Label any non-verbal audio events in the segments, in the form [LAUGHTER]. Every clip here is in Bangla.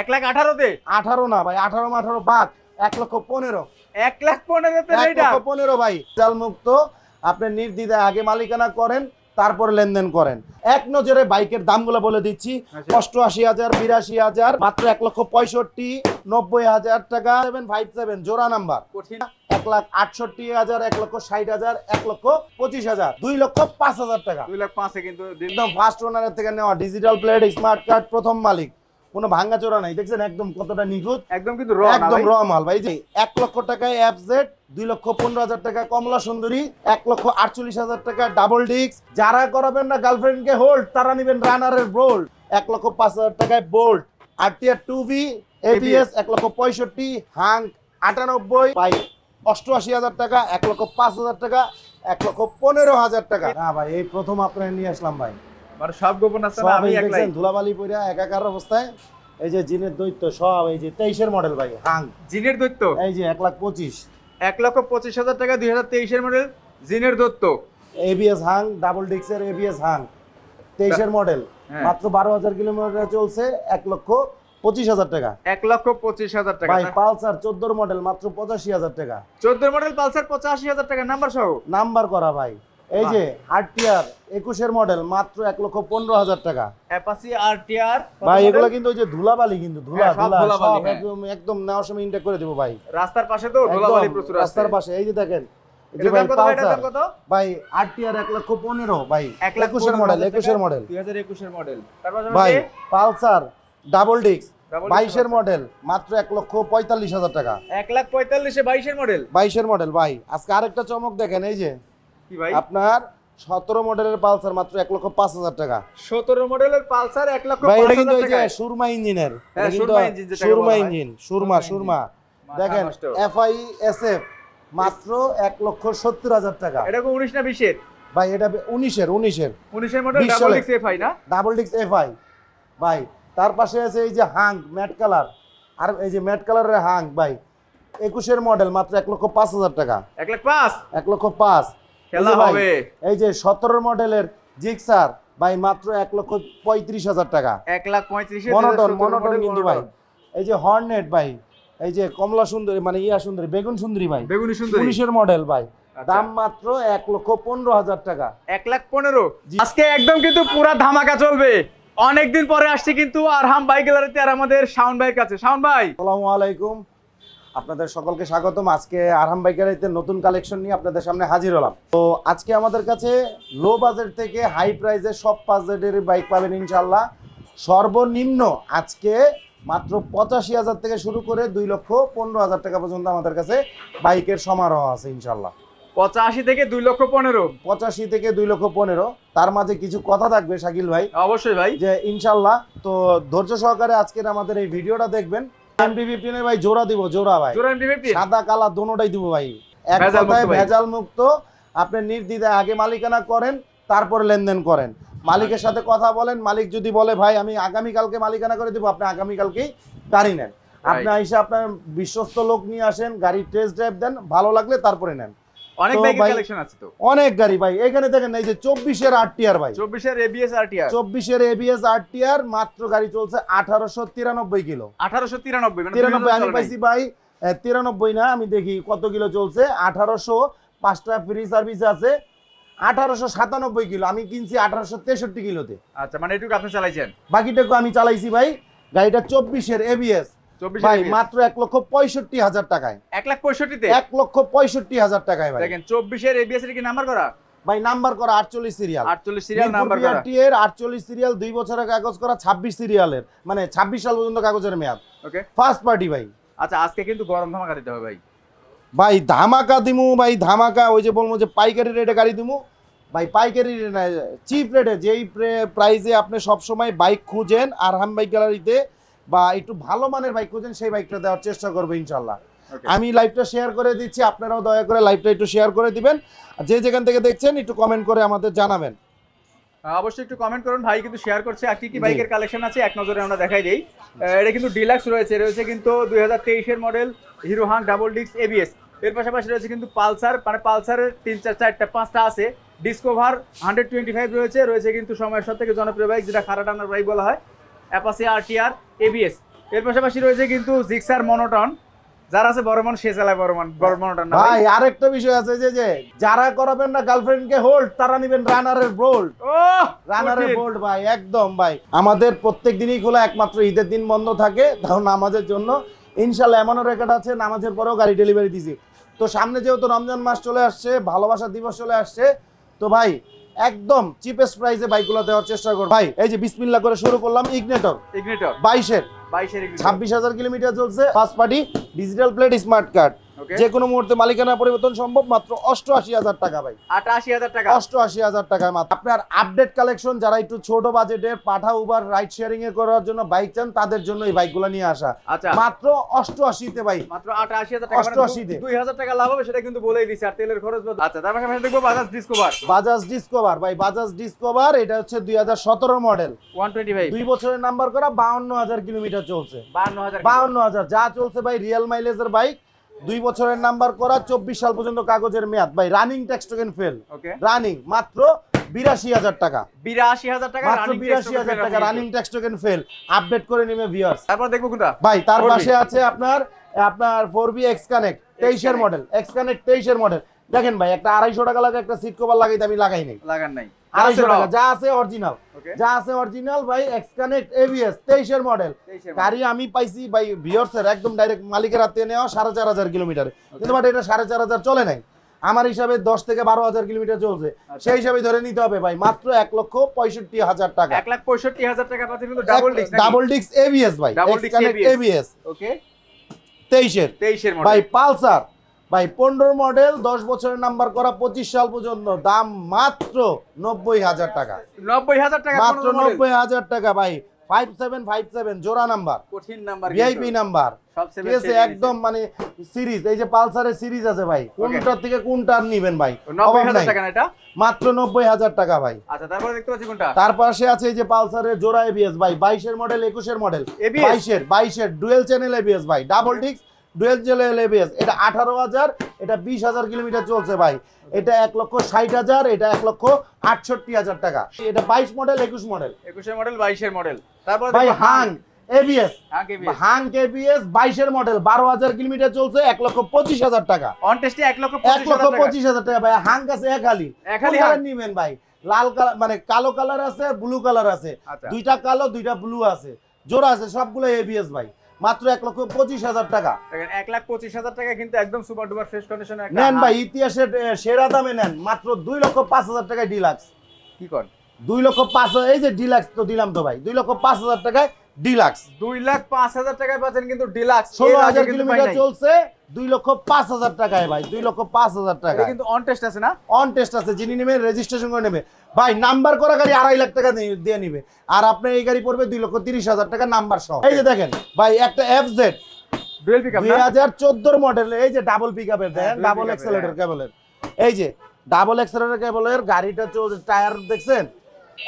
এক লাখ আঠারোতে? আঠারো না ভাই আঠারো আঠারো বাদ এক লক্ষ পনেরো। এক লাখ পনেরোতে এক লক্ষ পনেরো ভাই জাল মুক্ত আপনি নির্দ্বিধায় আগে মালিকানা করেন তারপর লেনদেন করেন। এক নজরে বাইকের দামগুলো বলে দিচ্ছি আচ্ছা। অষ্টআশি হাজার বিরাশি হাজার মাত্র এক লক্ষ পঁয়ষট্টি নব্বই হাজার টাকা সেভেন ফাইভ সেভেন জোড়া নাম্বার। এক লাখ আটষট্টি হাজার এক লক্ষ ষাট হাজার এক লক্ষ পঁচিশ হাজার দুই লক্ষ পাঁচ হাজার টাকা। দুই লাখ পাঁচে কিন্তু একদম ফার্স্ট ওনারের থেকে নেওয়া ডিজিটাল প্লেট স্মার্ট কার্ড প্রথম মালিক। কোনো ভাঙ্গা চোরা নাই। দেখছেন একদম কতটা নিখুঁত? একদম কিন্তু র একদম র মাল। ভাই যে এক লক্ষ টাকায় অ্যাপজেট দুই লক্ষ পনেরো হাজার টাকা কমলা সুন্দরী এক লক্ষ আটচল্লিশ হাজার টাকা ডাবল ডিস্ক যারা করাবেন না গার্লফ্রেন্ডকে হোল্ড তারা নেবেন রানারের বোল্ট এক লক্ষ পাঁচ হাজার টাকায় bolt R TR two V ABS এক লক্ষ পঁয়ষট্টি হাং আটানব্বই। ভাই অষ্টআশি হাজার টাকা এক লক্ষ পাঁচ হাজার টাকা এক লক্ষ পনেরো হাজার টাকা। না ভাই এই প্রথম আপনার নিয়ে আসলাম ভাই। মানে সব গোপন আছে না? আমি একলাই। ধুলাবালি পইরা একাকার অবস্থায় এই যে জিনের দৈত্য সব এই যে তেইশের মডেল ভাই হাং। জিনের দৈত্য? এই যে এক লাখ পঁচিশ। এক লক্ষ পঁচিশ হাজার টাকা দুই হাজার তেইশের মডেল জিনের দত্ত এবিএস হাং ডাবল ডিক্সের এবিএস হাং তেইশের মডেল হ্যাঁ। মাত্র বারো হাজার কিলোমিটার চলছে এক লক্ষ পঁচিশ হাজার টাকা। এক লক্ষ পঁচিশ হাজার টাকা ভাই পালসার চোদ্দোর মডেল মাত্র পঁচাশি হাজার টাকা। চোদ্দ মডেল পালসার পঁচাশি হাজার টাকা নাম্বার সহ? নাম্বার করা ভাই। এই যে আরটিআর একুশের মডেল মাত্র এক লক্ষ পনেরো হাজার টাকা। অ্যাপাসি আর টিআর ভাই এগুলো কিন্তু ওই যে ধুলাবালি কিন্তু ধুলা হ্যাঁ, ধুলা হ্যাঁ। একদম একদম নেওয়ার সময় ইনটেক করে দেবো ভাই। রাস্তার পাশে তো ধুলাবালি প্রচুর রাস্তার পাশে এই যে দেখেন যে ভাই দাম কত ভাই, এটার পালসার। ভাই আরটিআর এক লক্ষ পনেরো ভাই একুশের মডেল একুশের মডেল দুই হাজার একুশের মডেল ভাই পালসার ডাবল ডিস্ক বাইশের মডেল মাত্র এক লক্ষ পঁয়তাল্লিশ হাজার টাকা। এক লাখ পঁয়তাল্লিশে বাইশের মডেল বাইশের মডেল ভাই আজকে আরেকটা চমক দেখেন এই যে আপনার সতেরো মডেলের পালসার মাত্র এক লক্ষ পাঁচ হাজার টাকা। সতেরো মডেলের পালসার এক লক্ষ ভাই এটা কিন্তু হাজার ওই যে সুরমা ইঞ্জিনের। হ্যাঁ, কিন্তু সুরমা ইঞ্জিন সুরমা। ইঞ্জিন সুরমা সুরমা দেখেন এফআই এস এফ মাত্র এক লক্ষ সত্তর হাজার টাকা। এটা কি উনিশ না বিশের? ভাই এটা উনিশের উনিশের। উনিশের মডেল ডাবল। এক্স এফআই না? ডাবল ডিস্ক এফআই ভাই তার পাশে আছে এই যে হাং ম্যাট কালার। আর এই যে ম্যাট কালারের হাং ভাই একুশের মডেল মাত্র এক লক্ষ পাঁচ হাজার টাকা। এক লাখ পাঁচ? এক লক্ষ পাঁচ। খেলা হবে। এই যে সতেরো মডেলের জিক্সার ভাই মাত্র এক লক্ষ পঁয়ত্রিশ হাজার টাকা। এক লাখ পঁয়ত্রিশে মনোটন মনোটন কিন্তু ভাই। এই যে হর্নেট ভাই এই যে কমলা সুন্দরী মানে ইয়া সুন্দরী বেগুন সুন্দরী ভাই। বেগুনি সুন্দরী। উনিশের মডেল ভাই। আচ্ছা। দাম মাত্র এক লক্ষ পনেরো হাজার টাকা। এক লাখ পনেরো। আজকে একদম কিন্তু পুরা ধামাকা চলবে। অনেকদিন পরে আসছি কিন্তু আরহাম বাইক গ্যালারিতে আর আমাদের শাওন ভাইয়ের কাছে। শাওন ভাই। আসসালামু আলাইকুম। আপনাদের সকলকে স্বাগতম। আজকে আরহাম বাইকারিতে নতুন কালেকশন নিয়ে আপনাদের সামনে হাজির হলাম। তো আজকে আমাদের কাছে লো বাজেট থেকে হাই প্রাইসের সব বাজেটের বাইক পাবেন ইনশাল্লাহ সর্বনিম্ন আজকে মাত্র পঁচাশি হাজার থেকে শুরু করে দুই লক্ষ পনেরো হাজার টাকা পর্যন্ত আমাদের কাছে বাইকের সমারোহ আছে ইনশাল্লাহ পঁচাশি থেকে দুই লক্ষ পনেরো। পঁচাশি থেকে দুই লক্ষ পনেরো। তার মাঝে কিছু কথা থাকবে শাকিল ভাই। অবশ্যই ভাই। যে ইনশাল্লাহ তো ধৈর্য সহকারে আজকের আমাদের এই ভিডিওটা দেখবেন। এমপি ফিফটিনে ভাই জোড়া দিব জোড়া ভাই। ডিভেপি সাদা কালা দোনোটাই দিব ভাই। এক কথায় ভেজাল মুক্ত। আপনি নির্দ্বিধায় আগে মালিকানা করেন তারপরে লেনদেন করেন। মালিকের সাথে কথা বলেন মালিক যদি বলে ভাই আমি আগামীকালকে মালিকানা করে দিব আপনি আগামীকালকেই গাড়ি নেন। আপনি এসে আপনার বিশ্বস্ত লোক নিয়ে আসেন গাড়ির টেস্ট ড্রাইভ দেন ভালো লাগলে তারপরে নেন। অনেক বাইকের কালেকশন আছে তো। অনেক গাড়ি ভাই। এখানে দেখেন এই যে চব্বিশের আর টিয়ার ভাই। চব্বিশের এবিএস আর টিআর চব্বিশের এবিএস আর টিয়ার মাত্র গাড়ি চলছে আঠারোশো তিরানব্বই কিলো। আঠারোশো তিরানব্বই মানে তিরানব্বই আমি 2000 চলে নাই। পাইছি ভাই এ, তিরানব্বই না আমি দেখি কত কিলো চলছে। আঠারোশো পাঁচটা ফ্রি সার্ভিস আছে। আঠারোশো সাতানব্বই কিলো আমি কিনছি আঠারোশো তেষট্টি কিলোতে। আচ্ছা মানে এটুকু আপনি চালাইছেন? বাকিটাকে আমি চালাইছি ভাই। গাড়িটা চব্বিশের এবিএস ভাই মাত্র এক লক্ষ পঁয়ষট্টি হাজার টাকায়। এক লাখ পঁয়ষট্টিতে? এক লক্ষ পঁয়ষট্টি হাজার টাকায় ভাই। দেখেন চব্বিশের এবিএস কি নাম্বার করা? ভাই নাম্বার করা আটচল্লিশ সিরিয়াল আটচল্লিশ সিরিয়াল নাম্বার এর আটচল্লিশ সিরিয়াল দুই বছরের কাগজ করা ছাব্বিশ সিরিয়ালের মানে ছাব্বিশ সাল পর্যন্ত কাগজের মেয়াদ। ওকে ফার্স্ট পার্টি ভাই। আচ্ছা আজকে কিন্তু গরম ধামাকা দিতে হবে ভাই। ভাই ধামাকা দিমু ভাই ধামাকা ওই যে বলব যে পাইকারি রেটে গাড়ি দিমু। ভাই পাইকারি চিপ রেটে যেই প্রাইসে আপনি সবসময় বাইক খুঁজেন আরহাম বাইক গ্যালারিতে বা একটু ভালো মানের বাইক খুঁজেন সেই বাইকটা দেওয়ার চেষ্টা করব ইনশাল্লাহ। আমি লাইভটা শেয়ার করে দিচ্ছি আপনারাও দয়া করে লাইভটা একটু শেয়ার করে দিবেন। আর যে যেখান থেকে দেখছেন একটু কমেন্ট করে আমাদের জানাবেন। অবশ্যই একটু কমেন্ট করুন ভাই কিন্তু শেয়ার করছে আর কি কি বাইকের কালেকশন আছে এক নজরে আমরা দেখাই দিই। এটা কিন্তু ডিলাক্স রয়েছে রয়েছে কিন্তু দুই হাজার তেইশের মডেল হিরো হাং ডাবল ডিস্ক এবিএস এর পাশাপাশি রয়েছে কিন্তু পালসার মানে পালসারের তিন চার চারটা পাঁচটা আছে। ডিসকভার হান্ড্রেড টোয়েন্টি ফাইভ রয়েছে রয়েছে কিন্তু সময়ের সব থেকে জনপ্রিয় বাইক যেটা খারাপ টানার বাইক বলা হয়। Apache R T ABS. এর পাশাপাশি রয়েছে কিন্তু জিক্সার মনোটন। যার আছে বড় সে চালায় বড় বড় মনোটন ভাই আরেকটা বিষয় আছে যে যে যারা করাবেন না গার্লফ্রেন্ডকে হোল্ড তারা নেবেন রানারের বোল্ট ও রানারের বোল্ট ভাই একদম ভাই। আমাদের প্রত্যেক দিনই খোলা একমাত্র ঈদের দিন বন্ধ থাকে তাও নামাজের জন্য। ইনশাল্লাহ এমনও রেকর্ড আছে নামাজের পরেও গাড়ি ডেলিভারি দিছি। তো সামনে যেহেতু রমজান মাস চলে আসছে ভালোবাসা দিবস চলে আসছে তো ভাই একদম চিপেস্ট প্রাইসে বাইকগুলো দেওয়ার চেষ্টা করব। ভাই এই যে বিসমিল্লা করে শুরু করলাম ইগনেটর ইগনিটর বাইশের। 22 এর ছাব্বিশ হাজার কিলোমিটার চলছে first party digital plate smart card যে কোনো মুহূর্তে মালিকানা পরিবর্তন সম্ভব মাত্র অষ্টআশি হাজার টাকা ভাই। 88000 টাকা। অষ্টআশি হাজার টাকা মাত্র। আপনার আপডেট কালেকশন যারা একটু ছোট বাজেটের পাঠা উবার রাইড শেয়ারিং এ করার জন্য বাইক চান তাদের জন্য এই বাইকগুলো নিয়ে আসা। আচ্ছা। মাত্র অষ্টআশিতে ভাই। মাত্র 88000 টাকা মানে 88 তে। 2000 টাকা লাভ হবে সেটা কিন্তু বলেই দিছি আর তেলের খরচ আচ্ছা তার পাশাপাশি দেখব বাজাজ ডিসকভার বাজাজ ডিসকভার ভাই বাজাজ ডিসকভার এটা হচ্ছে দুই হাজার সতেরো মডেল 125 দুই বছরের নাম্বার করা বাউন্ন হাজার কিলোমিটার চলছে। 52000 বাউন্ন হাজার যা চলছে ভাই রিয়েল মাইলেজের বাইক দুই বছরের নাম্বার করা চব্বিশ সাল পর্যন্ত কাগজের মেয়াদ। ভাই running tax token fail running মাত্র বিরাশি হাজার টাকা। 82000 টাকা মাত্র বিরাশি হাজার টাকা running tax token fail update করে নেবে ভিউয়ার্স তারপর দেখব কোনটা? ভাই তার 4B পাশে আছে আপনার আপনার ফোর বি এক্স কানেক্ট তেইশের। মডেল এক্স কানেক্ট তেইশের মডেল দেখেন ভাই একটা আড়াইশো টাকা লাগে একটা সিট কভার লাগাইতে আমি লাগাই নাই। লাগান নাই। আড়াইশো টাকা। যা আছে অরিজিনাল যা আছে অরিজিনাল ভাই এক্স এবিএস তেইশের মডেল গাড়ি আমি পাইছি ভাই ভিওর্সের একদম ডাইরেক্ট মালিকের হাতে নেওয়া সাড়ে চার হাজার কিলোমিটার কিন্তু বাট এটা সাড়ে চার হাজার চলে নাই। আমার হিসাবে দশ থেকে বারো হাজার কিলোমিটার চলছে। আচ্ছা। সেই হিসাবে ধরে নিতে হবে ভাই মাত্র এক লক্ষ পঁয়ষট্টি হাজার টাকা। এক লাখ পঁয়ষট্টি হাজার টাকা ডাবল ডিস্ক ডাবল ডিক্স এবিএস ভাই এবিএস ওকে তেইশের। তেইশের ভাই পালসার। ভাই পনেরো মডেল দশ বছরের নাম্বার করা পঁচিশ সাল পর্যন্ত দাম মাত্র নব্বই হাজার টাকা। নব্বই হাজার টাকা মাত্র নব্বই হাজার টাকা ভাই। ফাইভ সেভেন ফাইভ সেভেন জোড়া নাম্বার কঠিন নাম্বার ভিআইপি নাম্বার ঠিক আছে একদম মানে সিরিজ এই যে পালসারের সিরিজ আছে ভাই কোনটার থেকে কোনটার নিবেন ভাই? মাত্র নব্বই হাজার টাকা ভাই। আচ্ছা তারপরে দেখতে পাচ্ছি কোনটা? তার পাশে আছে এই যে পালসারের জোড়া এবিএস ভাই বাইশের মডেল একুশের মডেল বাইশের বাইশের ডুয়েল চ্যানেল এবিএস ভাই ডাবল ডিক্স ডুয়েল চ্যানেল এবিএস এটা আঠারো হাজার এটা বিশ হাজার কিলোমিটার চলছে ভাই। এটা এক লক্ষ ষাট হাজার এটা এক লক্ষ আটষট্টি হাজার টাকা। এটা বাইশ মডেল একুশ মডেল। একুশের মডেল বাইশের মডেল। তারপরে ভাই হাং এবিএস হাং কেবিএস বাইশের মডেল বারো হাজার কিলোমিটার চলছে এক লক্ষ পঁচিশ হাজার টাকা। অন টেস্টে এক লক্ষ এক লক্ষ পঁচিশ হাজার টাকা ভাই হাং আছে এক হালি। এক হালি নিবেন ভাই? লাল কালার মানে কালো কালার আছে ব্লু কালার আছে। আচ্ছা। দুইটা কালো দুইটা ব্লু আছে। জোড়া আছে সবগুলো এবিএস ভাই। মাত্র এক লক্ষ পঁচিশ হাজার টাকা। এক লাখ পঁচিশ হাজার টাকা কিন্তু একদম সুপার ডুপার ফ্রেশ কন্ডিশনে নেন ভাই ইতিহাসের সেরা দামে নেন মাত্র দুই লক্ষ পাঁচ হাজার টাকায় ডিলাক্স কি কর? দুই লক্ষ পাঁচ হাজার এই যে ডিলাক্স তো দিলাম তো ভাই দুই লক্ষ পাঁচ হাজার টাকায় ডিলাক্স দুই লাখ পাঁচ হাজার টাকায় পাচ্ছেন কিন্তু ডিলাক্স ষোলো হাজার কিলোমিটার চলছে দুই লক্ষ পাঁচ হাজার টাকায় ভাই দুই লক্ষ পাঁচ হাজার টাকায়। কিন্তু অন টেস্ট আছে না? অন টেস্ট আছে যিনি নেবে রেজিস্ট্রেশন করে নেবে। ভাই নাম্বার করা গাড়ি আড়াই লাখ টাকা দিয়ে নিবে। আর আপনার এই গাড়ি পড়বে দুই লক্ষ তিরিশ হাজার টাকা নাম্বার সহ। এই যে দেখেন ভাই একটা এফ জেড দুই হাজার চোদ্দোর মডেল এই যে ডাবল পিক আপের দেখেন ডাবল এর, কেবলের এই যে ডাবল এক্সেলেটর কেবলের গাড়িটা চলছে টায়ার দেখছেন?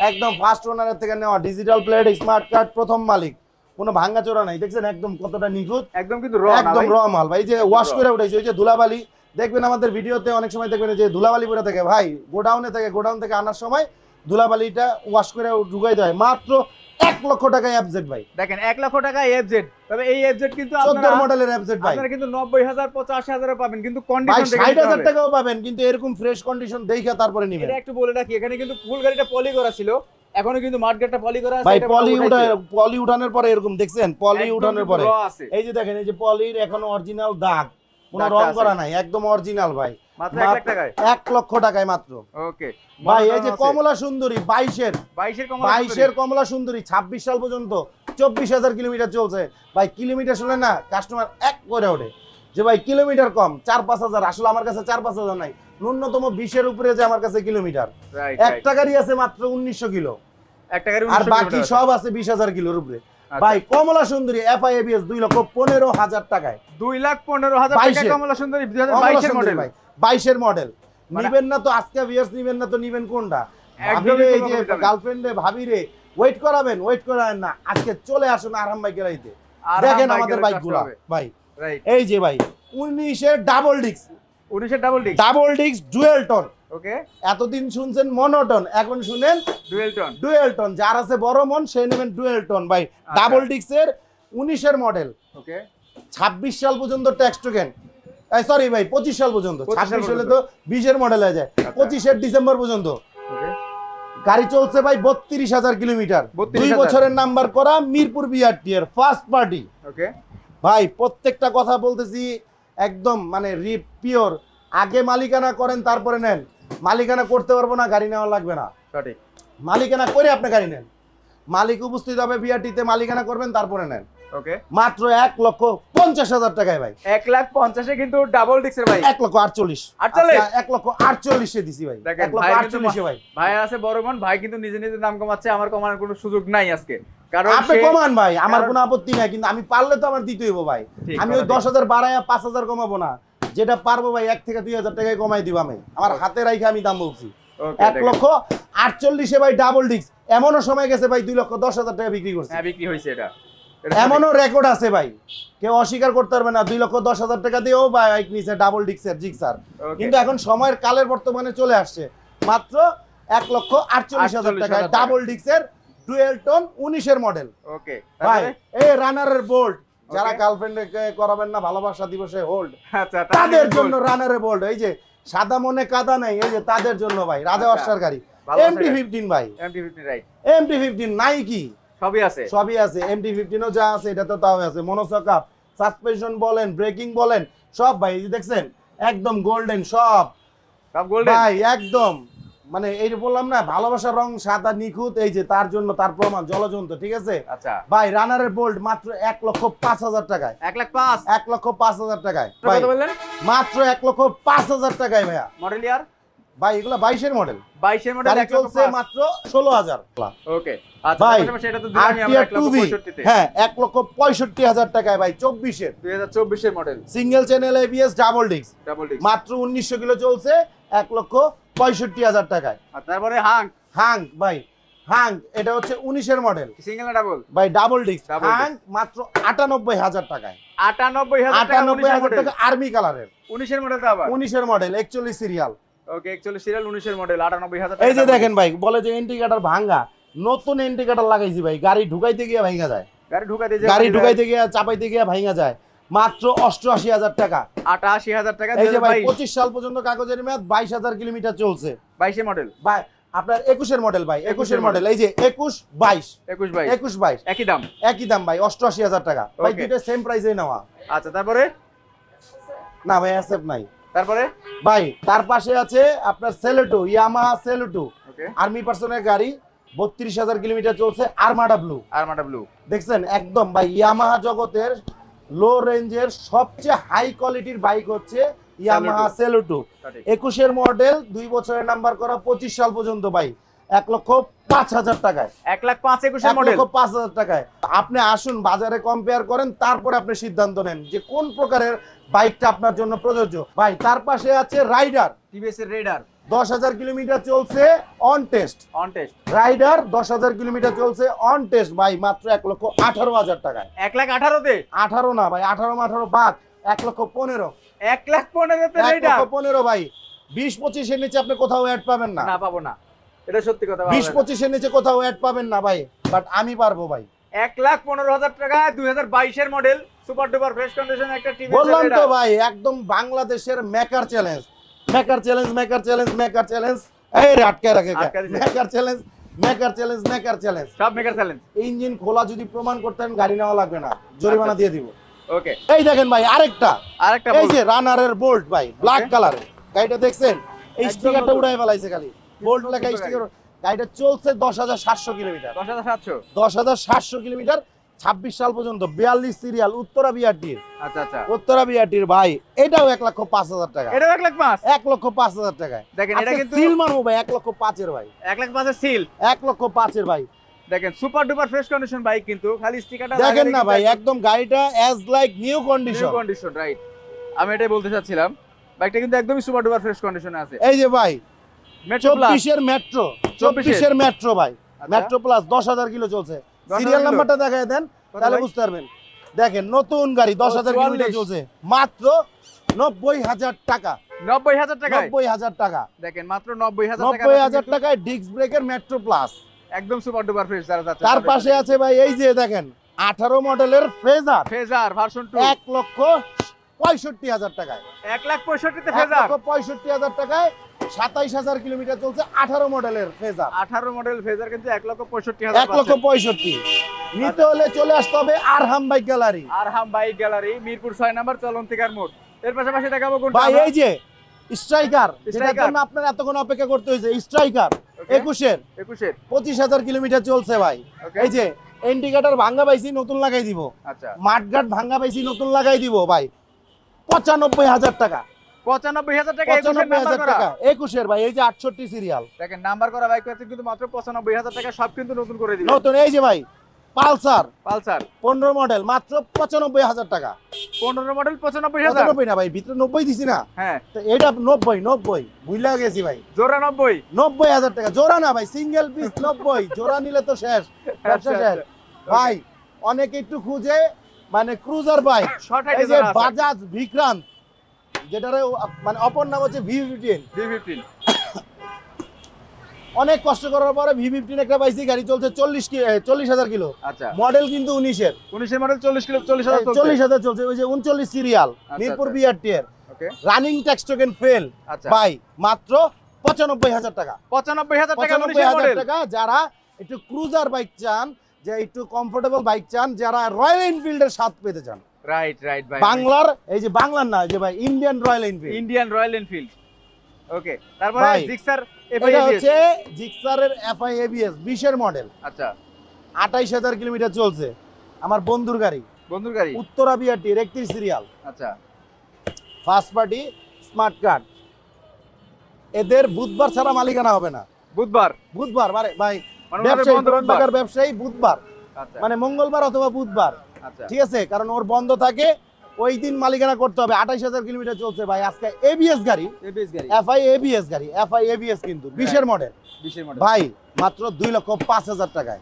একদম ফার্স্ট ওনারের থেকে নেওয়া ডিজিটাল প্লেট স্মার্ট কার্ড প্রথম মালিক। কোনো ভাঙ্গা চোরা নাই দেখছেন? একদম কতটা নিখুঁত। একদম কিন্তু একদম। র মাল ভাই এই যে ওয়াশ করে উঠেছে ওই যে ধুলাবালি। দেখবেন আমাদের ভিডিওতে অনেক সময় দেখবেন যে ধুলাবালি পরে থাকে ভাই গোডাউনে থেকে গোডাউন থেকে আনার সময় ধুলাবালিটা ওয়াশ করে ঢুকাই দেয় মাত্র এক লক্ষ অ্যাপজেট ভাই। দেখেন এক লক্ষ টাকা এফজেড তবে এই এফজেড কিন্তু আপনারা মডেলের ভাই। আপনারা কিন্তু নব্বই হাজার পঁচাশি হাজারও পাবেন কিন্তু কন্ডিশন ষাট হাজার টাকাও পাবেন কিন্তু এরকম ফ্রেশ কন্ডিশন দেখে তারপরে নিবেন। এটা একটু বলে রাখি এখানে কিন্তু ফুল গাড়িটা পলি করা ছিল। এখনও কিন্তু মার্কেটটা পলি করা আছে ভাই পলি উঠা পলি উঠানোর পরে এরকম দেখছেন? পলি উঠানোর পরে। এই যে দেখেন এই যে পলির এখনও অরিজিনাল দাগ। কোনো রং করা নাই একদম অরিজিনাল ভাই। মাত্র এক এক লক্ষ টাকায় মাত্র। ওকে। ভাই এই যে কমলা সুন্দরী বাইশের। বাইশের কমলা সুন্দরী? ছাব্বিশ সাল পর্যন্ত চব্বিশ হাজার কিলোমিটার চলছে। ভাই কিলোমিটার শুনে না কাস্টমার এক করে ওঠে। যে ভাই কিলোমিটার কম চার পাঁচ হাজার। আসলে আমার কাছে চার পাঁচ হাজার নাই। ন্যূনতম বিশের উপরে যে আমার কাছে কিলোমিটার। একটা গাড়ি আছে মাত্র উনিশশো কিলো। আর বাকি সব আছে বিশ হাজার কিলোর উপরে। ভাই কমলা সুন্দরী এফআইএবিএস দুই লক্ষ পনেরো হাজার টাকায়। দুই লাখ পনেরো হাজার কমলা সুন্দরী বাইশের মডেল ভাই বাইশের মডেল মানে- নিবেন না তো আজকে ভিয়ার্স নিবেন না তো নিবেন কোনটা? একদমই ভাবিরে এই যে। গার্লফ্রেন্ডে ভাবিরে ওয়েট করাবেন ওয়েট করাবেন না। আজকে চলে আসুন আরাম বাইকের আইতে। দেখেন আমাদের বাইকগুলা ভাই। রাইট এই যে ভাই উনিশের ডাবল ডিক্স উনিশের ডাবল ডিস্ক ডাবল ডিক্স ডুয়েল টন ওকে এতদিন শুনছেন মনোটন এখন শুনেন ডুয়েল টন ডুয়েল টন যার আছে বড় মন সেই নেবেন ডুয়েল টন ভাই। আচ্ছা। ডাবল ডিক্সের উনিশের মডেল ওকে ছাব্বিশ সাল পর্যন্ত ট্যাক্স টোকেন সরি ভাই পঁচিশ সাল পর্যন্ত। ছাব্বিশ পর্যন্ত। তো বিশের মডেল হয়ে যায়। আচ্ছা। পঁচিশের ডিসেম্বর পর্যন্ত। গাড়ি চলছে ভাই বত্রিশ হাজার কিলোমিটার। 32,000 দুই বছরের নাম্বার করা মিরপুর বিআরটি এর ফার্স্ট পার্টি ওকে ভাই প্রত্যেকটা কথা বলতেছি একদম মানে পিওর আগে মালিকানা করেন তারপরে নেন। মালিকানা করতে পারব না গাড়ি নেওয়া লাগবে না। সঠিক। মালিকানা করে আপনি গাড়ি নেন। মালিক উপস্থিত হবে বিআরটিতে মালিকানা করবেন তারপরে নেন। ওকে। মাত্র এক লক্ষ পঞ্চাশ হাজার টাকায় ভাই। এক লাখ পঞ্চাশে কিন্তু ডাবল ডিক্সের ভাই। এক লক্ষ আটচল্লিশ। 48? আজকে এক লক্ষ আটচল্লিশে দিছি ভাই। এক লক্ষ আটচল্লিশে ভাই। ভাই আছে বড় মন ভাই কিন্তু নিজে নিজে দাম কমাচ্ছে আমার কমানোর কোনো সুযোগ নাই আজকে। কারণ আপনি কমান ভাই আমার কোনো আপত্তি নাই কিন্তু আমি পারলে তো আমার দিতে হইব ভাই। আমি ওই দশ হাজার বাড়াইয়া পাঁচ হাজার কমাবো না। যেটা পারব ভাই এক থেকে দুই হাজার টাকায় কমাই দিব আমি। আমার হাতে রাইখে আমি দাম বলছি। এক লক্ষ আটচল্লিশে ভাই ডাবল ডিস্ক এমনও সময় গেছে ভাই দুই লক্ষ দশ হাজার টাকা বিক্রি করছে। হ্যাঁ বিক্রি হয়েছে এটা। এমনও রেকর্ড আছে ভাই। কেউ অস্বীকার করতে পারবে না দুই লক্ষ দশ হাজার টাকা দিয়েও বাইক নিছে ডাবল ডিক্সের জিক্সার। কিন্তু এখন সময়ের কালের বর্তমানে চলে আসছে। মাত্র এক লক্ষ আটচল্লিশ হাজার টাকায় টাকা। ডাবল ডিক্সের ডুয়েল টোন উনিশের মডেল ওকে ভাই এই রানারের বোল্ট যারা. গার্লফ্রেন্ড করাবেন না ভালোবাসা দিবসে হোল্ড আচ্ছা তাদের জন্য রানারের বোল্ট এই যে সাদা মনে কাদা নেই এই যে তাদের জন্য ভাই রাজা। অস্টার গাড়ি এমটি ফিফটিন ভাই। MT fifty right MT fifteen নাই কি সবই আছে। সবই আছে। এমটি ফিফটিনও যা আছে এটা তো তাও আছে। মনোসকাপ সাসপেনশন বলেন ব্রেকিং বলেন সব ভাই দেখছেন? একদম গোল্ডেন সব। সব গোল্ডেন ভাই একদম। মানে এই যে বললাম না ভালোবাসার রং সাদা নিখুঁত এই যে তার জন্য তার প্রমাণ জলজন্ত ঠিক আছে? আচ্ছা। ভাই রানারের বোল্ট মাত্র এক লক্ষ পাঁচ হাজার টাকায়। এক লাখ পাঁচ? এক লক্ষ পাঁচ হাজার টাকায়। মাত্র এক লক্ষ পাঁচ হাজার টাকায় ভাইয়া। মডেল ইয়ার ভাই এগুলো বাইশের মডেল বাইশের মডেল চলছে মাত্র ষোলো হাজার। ওকে আচ্ছা ভাই, হ্যাঁ এক লক্ষ পঁয়ষট্টি হাজার টাকায় ভাই চব্বিশের। দুই হাজার চব্বিশের model single channel ABS double disc double disc মাত্র উনিশশো কিলো চলছে এক লক্ষ পঁয়ষট্টি হাজার টাকায়। তারপরে হাং। হাং ভাই হাং এটা হচ্ছে উনিশের মডেল সিঙ্গেল না ডাবল ভাই ডাবল ডিস্ক হাং মাত্র আটানব্বই হাজার টাকায়। আটানব্বই হাজার টাকা আটানব্বই হাজার টাকা আর্মি কালারের উনিশের মডেল আবার? উনিশের মডেল একচল্লিশ সিরিয়াল ওকে একচল্লিশ সিরিয়াল উনিশের মডেল আটানব্বই হাজার এই যে দেখেন ভাই বলে যে ইন্ডিকেটার ভাঙ্গা নতুন ইন্ডিকেটার লাগাইছি ভাই গাড়ি ঢুকাইতে গিয়ে ভাঙা যায়। গাড়ি ঢুকাতে যে গাড়ি ঢুকাইতে গিয়ে চাপাইতে গিয়ে ভাঙা যায়। মাত্র অষ্টআশি হাজার টাকা। আটাশি হাজার টাকা এই যে ভাই পঁচিশ সাল পর্যন্ত কাগজের মেয়াদ বাইশ হাজার কিলোমিটার চলছে। বাইশে মডেল ভাই আপনার একুশের মডেল ভাই একুশের 21 মডেল এই যে একুশ বাইশ। একুশ বাইশ। একুশ বাইশ। একই দাম। একই দাম ভাই অষ্টআশি হাজার টাকা। ভাই. দুইটা সেম প্রাইসে নেওয়া। আচ্ছা তারপরে? না ভাই অ্যাসেপ্ট নাই। তারপরে? ভাই তার পাশে আছে আপনার সেলেটো ইয়ামাহা সেলেটো আর্মি পার্সনের গাড়ি বত্রিশ হাজার কিলোমিটার চলছে আরমাডা ব্লু আরমাটা ব্লু দেখছেন? একদম ভাই ইয়ামাহা জগতের লো রেঞ্জের সবচেয়ে হাই কোয়ালিটির বাইক হচ্ছে ইয়ামাহা সেলুটু একুশের মডেল দুই বছরের নাম্বার করা পঁচিশ সাল পর্যন্ত ভাই এক লক্ষ পাঁচ হাজার টাকায়। এক লাখ পাঁচ একুশের এক মডেল লক্ষ পাঁচ হাজার টাকায়। আপনি আসুন বাজারে কম্পেয়ার করেন তারপরে আপনি সিদ্ধান্ত নেন যে কোন প্রকারের বাইকটা আপনার জন্য প্রযোজ্য। ভাই তার পাশে আছে রাইডার টিভিএস এর রেডার দশ হাজার কিলোমিটার চলছে on test on test rider দশ হাজার কিলোমিটার চলছে অন টেস্ট ভাই মাত্র এক লক্ষ আঠারো হাজার টাকায়। এক লাখ আঠারোতে? আঠারো না ভাই আঠারো আঠারো বাদ এক লক্ষ পনেরো। এক লাখ এক লক্ষ পনেরো ভাই। বিশ পঁচিশের নিচে আপনি কোথাও অ্যাড পাবেন না। না পাবো না। এটা সত্যি কথা বিশ। পঁচিশের নিচে কোথাও অ্যাড পাবেন না ভাই। বাট আমি পারব ভাই। এক লাখ পনেরো হাজার টাকা দুই হাজার বাইশের model super duper fresh condition একটা টিভি বললাম তো ভাই একদম বাংলাদেশের maker challenge maker challenge maker challenge maker challenge এই রে আটকে রাখে maker challenge maker challenge maker challenge সব মেকার চ্যালেঞ্জ ইঞ্জিন খোলা যদি প্রমাণ করতেন গাড়ি নেওয়া লাগবে না। জরিমানা আচ্ছা। দিয়ে দিব। ওকে এই দেখেন ভাই আরেকটা। আরেকটা এই যে রানারের বোল্ট ভাই ব্ল্যাক. কালারের গাড়িটা দেখছেন? এই স্টিকারটা উড়াই ফেলাইছে খালি। বোল্ট লেখা স্টিকার গাড়িটা চলছে দশ হাজার সাতশো কিলোমিটার। দশ হাজার সাতশো। দশ হাজার সাতশো কিলোমিটার। ছাব্বিশ সাল পর্যন্ত বিয়াল্লিশ সিরিয়াল উত্তরা বিআরটির। আচ্ছা আচ্ছা। উত্তরা বিআরটির ভাই এটাও এক লক্ষ পাঁচ হাজার টাকা। এটাও এক লাখ পাঁচ? এক লক্ষ পাঁচ হাজার টাকায়। দেখেন এটা কিন্তু সিল মারবো ভাই এক লক্ষ পাঁচের ভাই। এক লাখ পাঁচের সিল? এক লক্ষ পাঁচের ভাই। দেখেন super duper fresh condition bike কিন্তু খালি স্টিকারটা দেখেন না ভাই একদম গাড়িটা as like new condition condition right আমি এটাই বলতে চাচ্ছিলাম। বাইকটা কিন্তু একদমই সুপার ডুপার ফ্রেশ কন্ডিশনে আছে। এই যে ভাই মেট্রো প্লাস চব্বিশের মেট্রো চব্বিশের? মেট্রো ভাই। মেট্রো প্লাস দশ হাজার কিলো চলছে। 10,000 সিরিয়াল নাম্বারটা দেখায় দেন তাহলে বুঝতে পারবেন। দেখেন নতুন গাড়ি দশ হাজার কিলোমিটার চলছে। মাত্র নব্বই হাজার টাকা। নব্বই হাজার টাকা নব্বই হাজার টাকা। দেখেন মাত্র নব্বই হাজার নব্বই হাজার টাকায় ডিস্ক ব্রেকের মেট্রো প্লাস একদম সুপার ডুপার ফ্রেশ যারা যাচ্ছে তার পাশে আছে ভাই এই যে দেখেন আঠারো মডেলের ফেজার ফেজার ভার্সন টু এক লক্ষ পঁয়ষট্টি হাজার টাকায়। এক লাখ পঁয়ষট্টিতে ফেজার? পঁয়ষট্টি হাজার টাকায় সাতাইশ হাজার কিলোমিটার চলছে আঠারো মডেলের ফেজার। আঠারো মডেল ফেজার কিন্তু এক লক্ষ পঁয়ষট্টি হাজার এক লক্ষ পঁয়ষট্টি। নিতে হলে চলে আসতে হবে Arham bike gallery. Arham bike gallery Mirpur ছয় নাম্বার চলন্তিকার মোড়। এর পাশাপাশি দেখাবো কোনটা ভাই এই যে স্ট্রাইকার যেটার জন্য আপনার এতক্ষণ অপেক্ষা করতে হয়েছে স্ট্রাইকার একুশের। একুশের। পঁচিশ হাজার কিলোমিটার চলছে ভাই। এই যে ইন্ডিকেটর ভাঙ্গা পাইছি নতুন লাগাই দিব। আচ্ছা। মাঠঘাট ভাঙ্গা পাইছি নতুন লাগাই দিব ভাই। পঁচানব্বই হাজার টাকা। পঁচানব্বই হাজার টাকা একুশের পঁচানব্বই হাজার টাকা। একুশের ভাই এই যে আটষট্টি সিরিয়াল দেখেন নাম্বার করা বাইক পাচ্ছেন কিন্তু মাত্র পঁচানব্বই হাজার টাকা সব কিন্তু নতুন করে দিবে নতুন এই যে ভাই পালসার। পালসার। পনেরো মডেল মাত্র পঁচানব্বই হাজার টাকা। পনেরো মডেল পঁচানব্বই হাজার। পঁচানব্বই না ভাই ভিতরে নব্বই দিছি না। হ্যাঁ। তো এটা নব্বই নব্বই। ভুলে গেছি ভাই। চৌরানব্বই নব্বই। হাজার টাকা। জোড়া না ভাই সিঙ্গেল পিস নব্বই। জোড়া নিলে তো শেষ ব্যবসা আচ্ছা, শেষ। আচ্ছা। ভাই অনেকে একটু খুঁজে মানে ক্রুজার বাইক। এই যে বাজাজ ভিক্রান্ত যেটার মানে অপর নাম হচ্ছে ভি ফিফটিন। V fifteen. অনেক কষ্ট করার পরে ভি ফিফটিন একটা পাইছি গাড়ি চলছে চল্লিশ চল্লিশ হাজার কিলো। আচ্ছা। মডেল কিন্তু উনিশের। উনিশের মডেল চল্লিশ কিলো চল্লিশ হাজার চল্লিশ হাজার চলছে ওই যে উনচল্লিশ সিরিয়াল মিরপুর আচ্ছা। বিআরটি এর রানিং ট্যাক্স টোকেন ফেল আচ্ছা। ভাই মাত্র পঁচানব্বই হাজার টাকা। পঁচানব্বই হাজার পঁচানব্বই হাজার টাকা যারা একটু ক্রুজার বাইক চান যে একটু কমফোর্টেবল বাইক চান যারা রয়্যাল এনফিল্ডের স্বাদ পেতে চান। রাইট রাইট ভাই বাংলার এই যে বাংলার না যে ভাই Indian Royal Enfield Indian Royal Enfield okay তারপরে জিক্সার এটা হচ্ছে জিক্সারের এফআই এবিএস বিশের মডেল আচ্ছা। আঠাইশ হাজার কিলোমিটার চলছে। আমার বন্ধুর গাড়ি। বন্ধুর গাড়ি? উত্তরা বিআরটির একত্রিশ সিরিয়াল আচ্ছা। ফার্স্ট পার্টি স্মার্ট কার্ড এদের বুধবার ছাড়া মালিকানা হবে না। বুধবার? বুধবার মানে ভাই ব্যবসায়ী বুধবার। ঢাকার ব্যবসায়ী বুধবার। আচ্ছা। মানে মঙ্গলবার অথবা বুধবার। আচ্ছা। ঠিক আছে? কারণ ওর বন্ধ থাকে ওই দিন মালিকানা করতে হবে। আঠাইশ হাজার কিলোমিটার চলছে ভাই আজকে। এবিএস গাড়ি। এবিএস গাড়ি। এফআই এবিএস গাড়ি। এফআই এবিএস কিন্তু। বিশের মডেল ভাই মাত্র দুই লক্ষ পাঁচ হাজার টাকায়।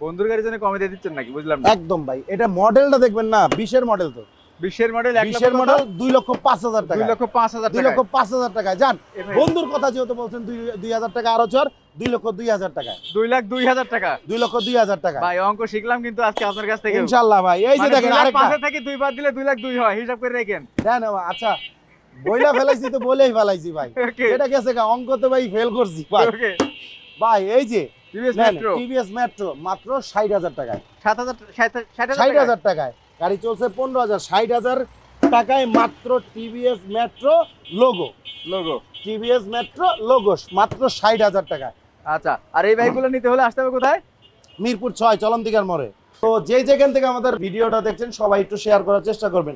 বন্ধুর গাড়ি জন্য কমে দিয়ে দিচ্ছেন নাকি? বুঝলাম একদম ভাই। এটা মডেলটা দেখবেন না বিশের মডেল তো। বিশের মডেল বিশের মডেল দুই লক্ষ পাঁচ হাজার দুই লক্ষ পাঁচ হাজার দুই লক্ষ পাঁচ হাজার টাকায়। যান বন্ধুর কথা যেহেতু বলছেন দুই দুই হাজার টাকা আরও চর দুই লক্ষ দুই হাজার টাকায়। দুই লাখ দুই হাজার টাকা। দুই লক্ষ দুই হাজার টাকা। ভাই অঙ্ক শিখলাম কিন্তু আজকে আপনার কাছ থেকে। ইনশাল্লাহ ভাই এই যে দেখেন আরেকটা। পাশে থেকে দুই বার দিলে দুই লাখ দুই হয় হিসাব করে রেখেন। দেন আচ্ছা বইলা ফেলাইছি তো বলেই ফেলাইছি ভাই। [LAUGHS] এটা গেছে অঙ্ক তো ভাই ফেল করছি ভাই। এই যে টিভিএস মেট্রো টিভিএস মেট্রো মাত্র ষাট হাজার টাকায়। সাত হাজার ষাট হাজার টাকায়। গাড়ি চলছে পনেরো হাজার ষাট হাজার টাকায় মাত্র TVS metro logo logo TVS metro logo মাত্র ষাট হাজার টাকায়। আচ্ছা আর এই বাইকগুলো নিতে হলে আসতে হবে কোথায়? মিরপুর ছয় চলন্তিকার মোড়ে। তো যে যেখান থেকে আমাদের ভিডিওটা দেখছেন সবাই একটু শেয়ার করার চেষ্টা করবেন।